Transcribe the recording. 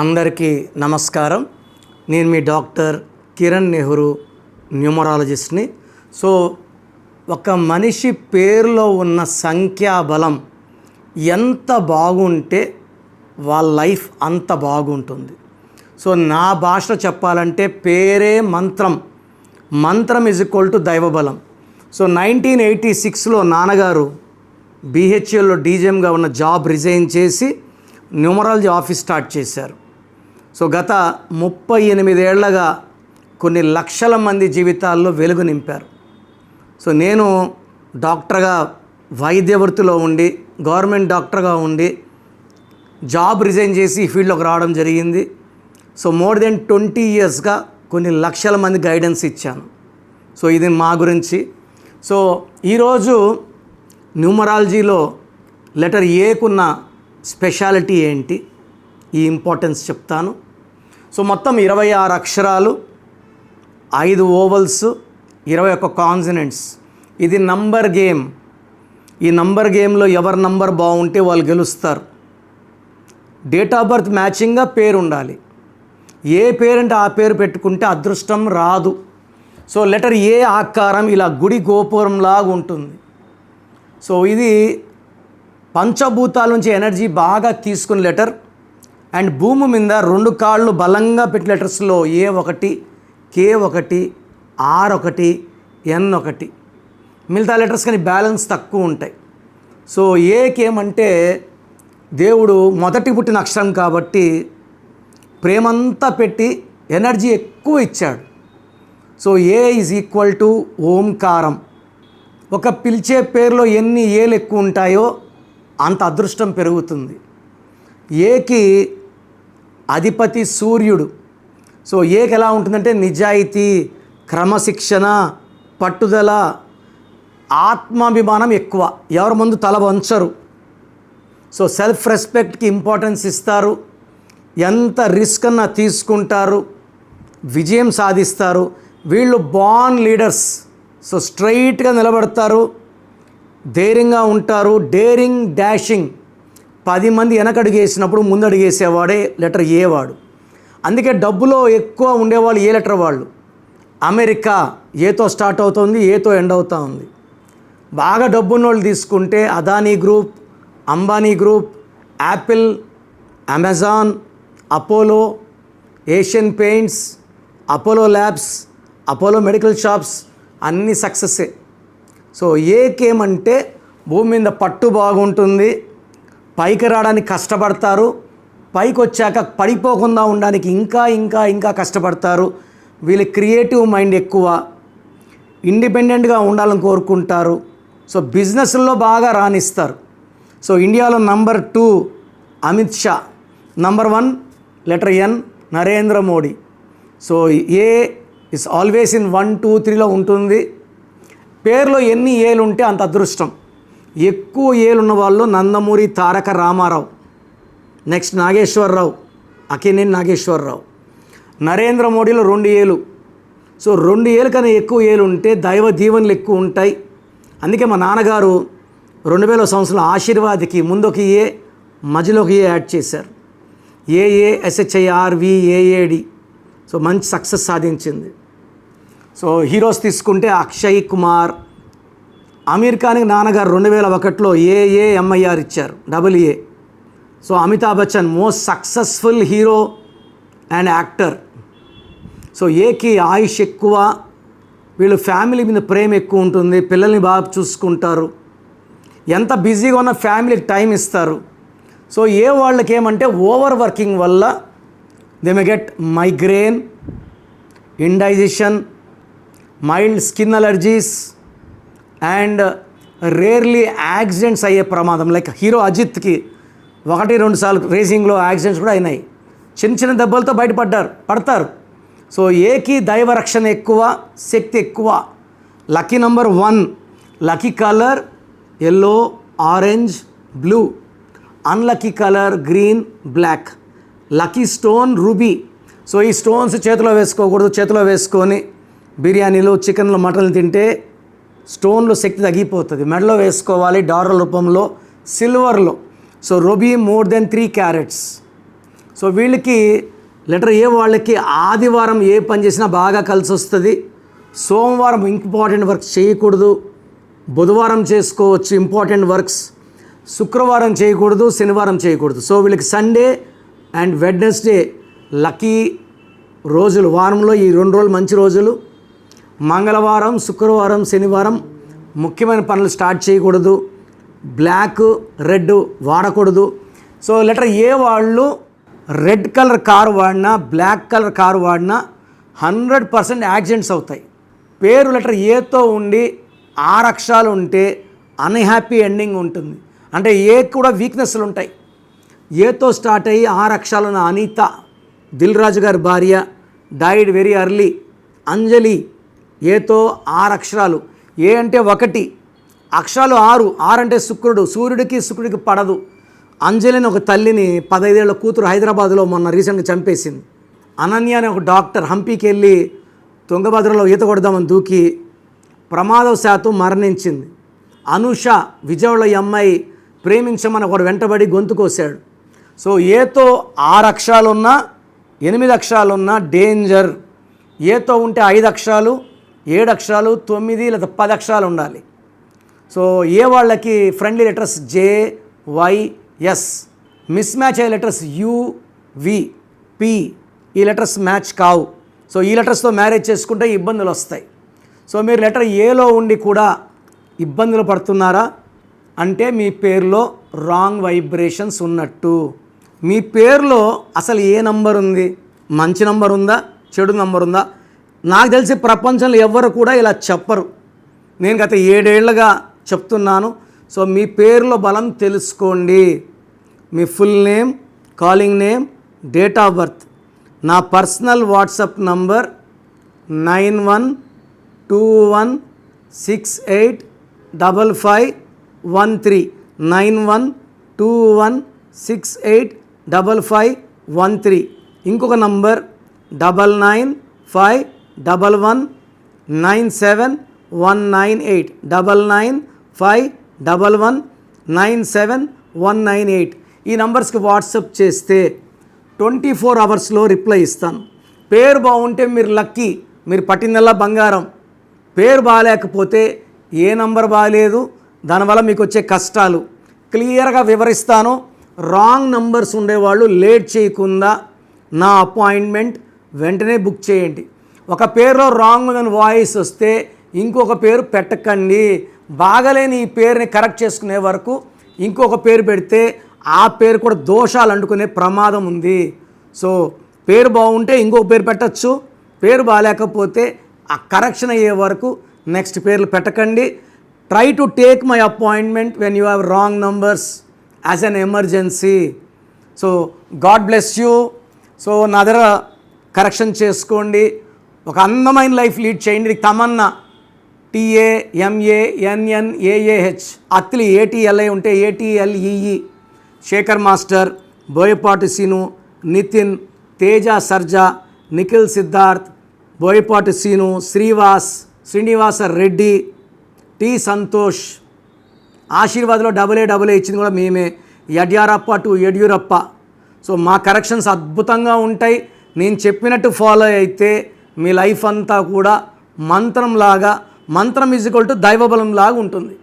అందరికీ నమస్కారం. నేను మీ డాక్టర్ కిరణ్ నెహ్రూ న్యూమరాలజిస్ట్ని. సో ఒక మనిషి పేరులో ఉన్న సంఖ్యాబలం ఎంత బాగుంటే వాళ్ళ లైఫ్ అంత బాగుంటుంది. సో నా భాషలో చెప్పాలంటే పేరే మంత్రం. మంత్రం ఇజ్ ఈక్వల్ టు దైవబలం సో నైన్టీన్ ఎయిటీ సిక్స్లో నాన్నగారు బీహెచ్ఎల్లో డీజీఎంగా ఉన్న జాబ్ రిజైన్ చేసి న్యూమరాలజీ ఆఫీస్ స్టార్ట్ చేశారు. సో గత ముప్పై ఎనిమిదేళ్ళగా కొన్ని లక్షల మంది జీవితాల్లో వెలుగు నింపారు. సో నేను డాక్టర్గా వైద్య వృత్తిలో ఉండి గవర్నమెంట్ డాక్టర్గా ఉండి జాబ్ రిజైన్ చేసి ఈ ఫీల్డ్లోకి రావడం జరిగింది. సో మోర్ దెన్ ట్వంటీ ఇయర్స్గా కొన్ని లక్షల మంది గైడెన్స్ ఇచ్చాను. సో ఇది మా గురించి. సో ఈరోజు న్యూమరాలజీలో లెటర్ ఏకున్న స్పెషాలిటీ ఏంటి? ఈ ఇంపార్టెన్స్ చెప్తాను. సో మొత్తం ఇరవై ఆరు అక్షరాలు ఐదు ఓవల్స్ ఇరవై ఒక్క కాన్సినెంట్స్ ఇది నంబర్ గేమ్ ఈ నంబర్ గేమ్లో ఎవరి నంబర్ బాగుంటే వాళ్ళు గెలుస్తారు. డేట్ ఆఫ్ బర్త్ మ్యాచింగ్గా పేరు ఉండాలి. ఏ పేరంటే ఆ పేరు పెట్టుకుంటే అదృష్టం రాదు. సో లెటర్ ఏ ఆకారం ఇలా గుడి గోపురంలాగా ఉంటుంది. సో ఇది పంచభూతాల నుంచి ఎనర్జీ బాగా తీసుకుని లెటర్ అండ్ భూమి మీద రెండు కాళ్ళు బలంగా పెట్టిన లెటర్స్లో ఏ ఒకటి కే ఒకటి ఆర్ ఒకటి ఎన్ ఒకటి. మిగతా లెటర్స్ కానీ బ్యాలెన్స్ తక్కువ ఉంటాయి. సో ఏకేమంటే దేవుడు మొదటి పుట్టిన అక్షరం కాబట్టి ప్రేమంతా పెట్టి ఎనర్జీ ఎక్కువ ఇచ్చాడు. So A is equal to ఓంకారం. ఒక పిలిచే పేరులో ఎన్ని ఏలు ఎక్కువ ఉంటాయో అంత అదృష్టం పెరుగుతుంది. ఏకి అధిపతి సూర్యుడు. సో ఏకి ఎలా ఉంటుందంటే నిజాయితీ క్రమశిక్షణ పట్టుదల ఆత్మాభిమానం ఎక్కువ. ఎవరి ముందు తల వంచరు. సో సెల్ఫ్ రెస్పెక్ట్కి ఇంపార్టెన్స్ ఇస్తారు. ఎంత రిస్క్ అన్నా తీసుకుంటారు. విజయం సాధిస్తారు. వీళ్ళు బాన్ లీడర్స్. సో స్ట్రైట్గా నిలబడతారు. ధైర్యంగా ఉంటారు. Daring dashing. పది మంది వెనకడుగేసినప్పుడు ముందడుగేసేవాడే లెటర్ ఏ వాడు. అందుకే డబ్బులో ఎక్కువ ఉండేవాళ్ళు ఏ లెటర్ వాళ్ళు? అమెరికా ఏతో స్టార్ట్ అవుతుంది ఏతో ఎండ్ అవుతూ ఉంది. బాగా డబ్బున్న వాళ్ళు తీసుకుంటే Adani group Ambani group Apple Amazon Apollo Asian Paints Apollo Labs Apollo medical shops అన్నీ సక్సెస్సే. సో ఏకేమంటే భూమి మీద పట్టు బాగుంటుంది పైకి రావడానికి కష్టపడతారు పైకి వచ్చాక పడిపోకుండా ఉండడానికి ఇంకా ఇంకా ఇంకా కష్టపడతారు. వీళ్ళ క్రియేటివ్ మైండ్ ఎక్కువ ఇండిపెండెంట్గా ఉండాలని కోరుకుంటారు. సో బిజినెస్లో బాగా రాణిస్తారు. సో ఇండియాలో number two Amit Shah number one letter N Narendra Modi. So A is always in one two త్రీలో ఉంటుంది. పేర్లో ఎన్ని ఏలు ఉంటే అంత అదృష్టం. ఎక్కువ ఏలున్న వాళ్ళు నందమూరి తారక రామారావు నెక్స్ట్ నాగేశ్వరరావు అకినేని నాగేశ్వరరావు. నరేంద్ర మోడీలో రెండు ఏలు. సో రెండు ఏళ్ళు కన్నా ఎక్కువ ఏలు ఉంటే దైవ దీవెనలు ఎక్కువ ఉంటాయి. అందుకే మా నాన్నగారు రెండు వేల సంవత్సరం ఆశీర్వాదికి ముందొక ఏ మధ్యలోకి ఏ యాడ్ చేశారు. ఏఏ సో మంచి సక్సెస్ సాధించింది. సో హీరోస్ తీసుకుంటే అక్షయ్ కుమార్ అమీర్ ఖాన్కి నాన్నగారు రెండు వేల ఒకటిలో A A M I R ఇచ్చారు double A. So Amitabh Bachchan most successful hero and actor so ఏకి ఆయుష్ ఎక్కువ. వీళ్ళు ఫ్యామిలీ మీద ప్రేమ ఎక్కువ ఉంటుంది పిల్లల్ని బాగా చూసుకుంటారు. ఎంత బిజీగా ఉన్న ఫ్యామిలీకి టైం ఇస్తారు. సో ఏ వాళ్ళకి ఏమంటే ఓవర్ వర్కింగ్ వల్ల they may get migraine indigestion mild skin allergies and rarely accidents అయ్యే ప్రమాదం. లైక్ హీరో అజిత్కి ఒకటి రెండు సార్లు రేసింగ్లో యాక్సిడెంట్స్ కూడా అయినాయి. చిన్న చిన్న దెబ్బలతో బయటపడ్డారు పడతారు. సో ఏకి దైవ రక్షణ ఎక్కువ శక్తి ఎక్కువ. Lucky number one lucky colour yellow orange blue. Unlucky colour green black. Lucky stone ruby. So ఈ స్టోన్స్ చేతిలో వేసుకోకూడదు చేతిలో వేసుకొని బిర్యానీలు చికెన్లు మటన్లు తింటే స్టోన్లో శక్తి తగ్గిపోతుంది. మెడలో వేసుకోవాలి డాలర్ రూపంలో. సిల్వర్లో. So ruby more than three carats. So వీళ్ళకి లెటర్ ఏ వాళ్ళకి ఆదివారం ఏ పని చేసినా బాగా కలిసి వస్తుంది. సోమవారం ఇంపార్టెంట్ వర్క్స్ చేయకూడదు. బుధవారం చేసుకోవచ్చు ఇంపార్టెంట్ వర్క్స్. శుక్రవారం చేయకూడదు శనివారం చేయకూడదు. సో వీళ్ళకి సండే అండ్ వెడ్నెస్డే లక్కీ రోజులు. వారంలో ఈ రెండు రోజులు మంచి రోజులు. మంగళవారం శుక్రవారం శనివారం ముఖ్యమైన పనులు స్టార్ట్ చేయకూడదు. బ్లాక్ రెడ్ వాడకూడదు. సో లెటర్ ఏ వాళ్ళు రెడ్ కలర్ కారు వాడినా బ్లాక్ కలర్ కారు వాడినా హండ్రెడ్ పర్సెంట్ యాక్సిడెంట్స్ అవుతాయి. పేరు లెటర్ ఏతో ఉండి ఆరు అక్షరాలు ఉంటే అన్హ్యాపీ ఎండింగ్ ఉంటుంది. అంటే ఏ కూడా వీక్నెస్లు ఉంటాయి. ఏతో స్టార్ట్ అయ్యి ఆరు అక్షరాలు అనిత దిల్ రాజు గారి భార్య డైడ్ వెరీ అర్లీ అంజలి ఏతో ఆరు అక్షరాలు. ఏ అంటే ఒకటి అక్షరాలు ఆరు. ఆరు అంటే శుక్రుడు. సూర్యుడికి శుక్రుడికి పడదు. అంజలిని ఒక తల్లిని పదైదేళ్ళ కూతురు హైదరాబాద్లో మొన్న రీసెంట్గా చంపేసింది. అనన్య అనే ఒక డాక్టర్ హంపీకి వెళ్ళి తుంగభద్రలో ఈత కొడదామని దూకి ప్రమాదవశాత్తు మరణించింది. అనుష విజయవాడ అమ్మాయి ప్రేమించమని ఒకడు వెంటబడి గొంతు కోసాడు సో ఏతో ఆరు అక్షరాలున్నా ఎనిమిది అక్షరాలున్నా డేంజర్. ఏతో ఉంటే ఐదు అక్షరాలు ఏడు అక్షరాలు తొమ్మిది లేదా పది అక్షరాలు ఉండాలి. సో ఏ వాళ్ళకి friendly letters J Y S mismatch అయ్యే letters U V P E letters match కావు. సో ఈ లెటర్స్తో మ్యారేజ్ చేసుకుంటే ఇబ్బందులు వస్తాయి. సో మీరు లెటర్ ఏలో ఉండి కూడా ఇబ్బందులు పడుతున్నారా? అంటే మీ పేరులో రాంగ్ వైబ్రేషన్స్ ఉన్నట్టు. మీ పేరులో అసలు ఏ నంబర్ ఉంది? మంచి నంబర్ ఉందా? చెడు నంబర్ ఉందా? నాకు తెలిసి ప్రపంచంలో ఎవ్వరు కూడా ఇలా చెప్పరు. నేను గత ఏడేళ్ళుగా చెప్తున్నాను. సో మీ పేరులో బలం తెలుసుకోండి. మీ full name calling name date of birth. నా personal WhatsApp number nine one two one six eight double five one three. Nine one two one six eight double five one three. ఇంకొక number double nine five double one nine seven one nine eight double nine five double one nine seven one nine eight ఈ నంబర్స్కి WhatsApp చేస్తే twenty four అవర్స్లో reply ఇస్తాను. పేరు బాగుంటే మీరు lucky మీరు పట్టిందల్లా బంగారం. పేరు బాగాలేకపోతే ఏ నంబర్ బాగాలేదు దానివల్ల మీకు వచ్చే కష్టాలు. క్లియర్గా వివరిస్తాను రాంగ్ నంబర్స్ ఉండేవాళ్ళు లేట్ చేయకుండా నా అపాయింట్మెంట్ వెంటనే బుక్ చేయండి. ఒక పేరులో రాంగ్ అని వాయిస్ వస్తే ఇంకొక పేరు పెట్టకండి. బాగలేని ఈ పేరుని కరెక్ట్ చేసుకునే వరకు ఇంకొక పేరు పెడితే ఆ పేరు కూడా దోషాలు అంటుకునే ప్రమాదం ఉంది. సో పేరు బాగుంటే ఇంకొక పేరు పెట్టచ్చు. పేరు బాగాలేకపోతే ఆ కరెక్షన్ అయ్యే వరకు నెక్స్ట్ పేర్లు పెట్టకండి. Try to take my appointment when you have wrong numbers as an emergency so God bless you so నా దగ్గర కరెక్షన్ చేసుకోండి. ఒక అందమైన లైఫ్ లీడ్ చేయండి. ఇది Tamanna. T A M A N N A A H Attili A T L I ఉంటే A T L E E Sekhar master Boyapati Seenu Nithin Teja Sarja Nikhil Siddharth Boyapati Seenu Srivas Srinivasa Reddy T Santosh. ఆశీర్వాద్లో double A A ఇచ్చింది కూడా మేమే. Yadyarappa to Yediyurappa. So మా corrections అద్భుతంగా ఉంటాయి. నేను చెప్పినట్టు follow అయితే మీ లైఫ్ అంతా కూడా మంత్రంలాగా మంత్రం ఈజ్ ఈక్వల్ టు దైవబలం లాగా ఉంటుంది.